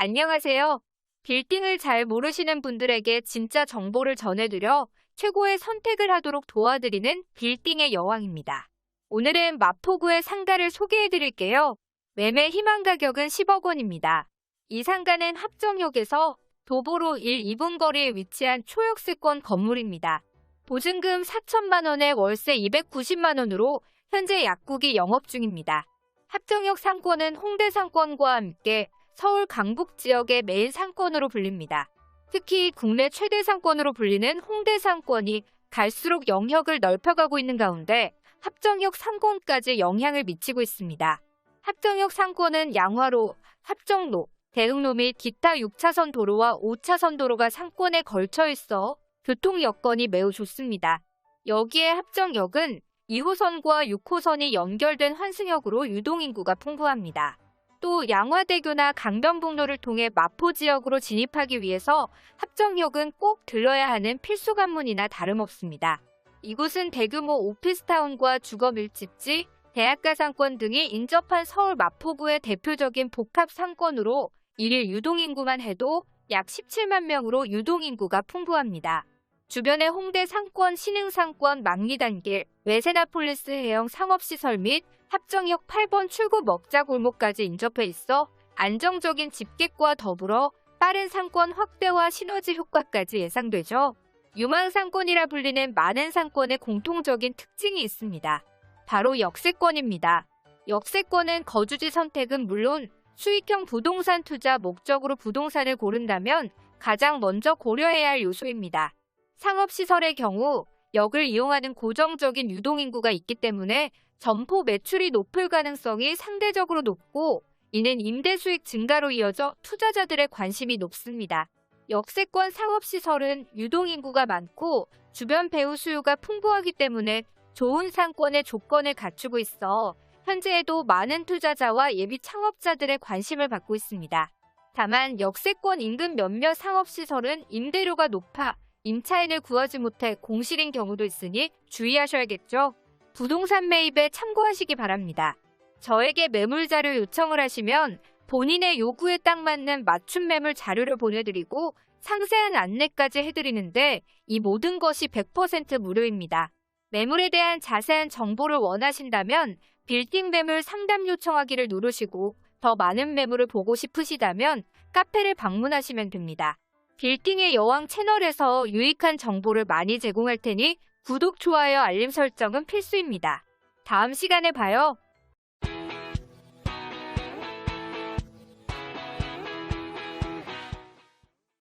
안녕하세요. 빌딩을 잘 모르시는 분들에게 진짜 정보를 전해드려 최고의 선택을 하도록 도와드리는 빌딩의 여왕입니다. 오늘은 마포구의 상가를 소개해드릴게요. 매매 희망 가격은 10억 원입니다. 이 상가는 합정역에서 도보로 1, 2분 거리에 위치한 초역세권 건물입니다. 보증금 4천만 원에 월세 290만 원으로 현재 약국이 영업 중입니다. 합정역 상권은 홍대 상권과 함께 서울 강북 지역의 메인 상권으로 불립니다. 특히 국내 최대 상권으로 불리는 홍대 상권이 갈수록 영역을 넓혀가고 있는 가운데 합정역 상권까지 영향을 미치고 있습니다. 합정역 상권은 양화로, 합정로, 대흥로 및 기타 6차선 도로와 5차선 도로가 상권에 걸쳐 있어 교통 여건이 매우 좋습니다. 여기에 합정역은 2호선과 6호선이 연결된 환승역으로 유동인구가 풍부합니다. 또 양화대교나 강변북로를 통해 마포 지역으로 진입하기 위해서 합정역은 꼭 들러야 하는 필수 관문이나 다름없습니다. 이곳은 대규모 오피스타운과 주거 밀집지, 대학가 상권 등이 인접한 서울 마포구의 대표적인 복합 상권으로 일일 유동인구만 해도 약 17만 명으로 유동인구가 풍부합니다. 주변에 홍대 상권, 신흥 상권, 망리단길, 외세나폴리스 해영 상업시설 및 합정역 8번 출구 먹자골목까지 인접해 있어 안정적인 집객과 더불어 빠른 상권 확대와 시너지 효과까지 예상되죠. 유망상권이라 불리는 많은 상권의 공통적인 특징이 있습니다. 바로 역세권입니다. 역세권은 거주지 선택은 물론 수익형 부동산 투자 목적으로 부동산을 고른다면 가장 먼저 고려해야 할 요소입니다. 상업시설의 경우 역을 이용하는 고정적인 유동인구가 있기 때문에 점포 매출이 높을 가능성이 상대적으로 높고 이는 임대 수익 증가로 이어져 투자자들의 관심이 높습니다. 역세권 상업시설은 유동인구가 많고 주변 배우 수요가 풍부하기 때문에 좋은 상권의 조건을 갖추고 있어 현재에도 많은 투자자와 예비 창업자들의 관심을 받고 있습니다. 다만 역세권 인근 몇몇 상업시설은 임대료가 높아 임차인을 구하지 못해 공실인 경우도 있으니 주의하셔야겠죠. 부동산 매입에 참고하시기 바랍니다. 저에게 매물 자료 요청을 하시면 본인의 요구에 딱 맞는 맞춤 매물 자료를 보내드리고 상세한 안내까지 해드리는데 이 모든 것이 100% 무료입니다. 매물에 대한 자세한 정보를 원하신다면 빌딩 매물 상담 요청하기를 누르시고 더 많은 매물을 보고 싶으시다면 카페를 방문하시면 됩니다. 빌딩의 여왕 채널에서 유익한 정보를 많이 제공할 테니 구독, 좋아요, 알림 설정은 필수입니다. 다음 시간에 봐요.